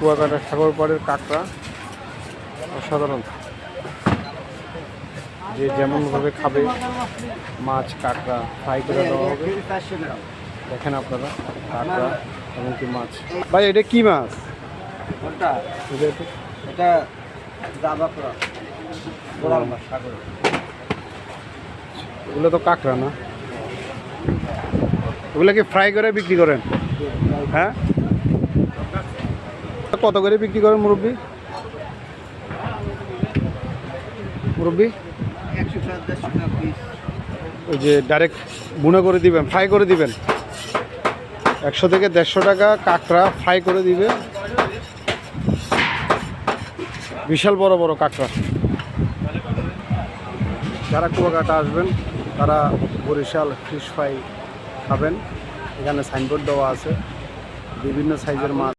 কুয়াকাটা সাগরপাড়ের কাঁকড়া অসাধারণ। যে যেমনভাবে খাবে মাছ কাঁকড়া ফ্রাই করে দেওয়া হবে। দেখেন আপনারা কাঁকড়া এমনকি মাছ। ভাই এটা কি মাছ? এটা সাগর। এগুলো তো কাঁকড়া না। ওগুলো কি ফ্রাই করে বিক্রি করেন? হ্যাঁ? কত করে বিক্রি করেন মুরব্বী? মুরব্বী? ওই যে ডাইরেক্ট বুনা করে দিবেন ফ্রাই করে দিবেন। একশো থেকে দেড়শো টাকা কাঁকড়া ফ্রাই করে দিবে। বিশাল বড় বড় কাঁকড়া। যারা কুয়াকাটা আসবেন, তারা বরিশাল ফিশ ফ্রাই খাবেন। এখানে সাইনবোর্ড দেওয়া আছে। বিভিন্ন সাইজের মাছ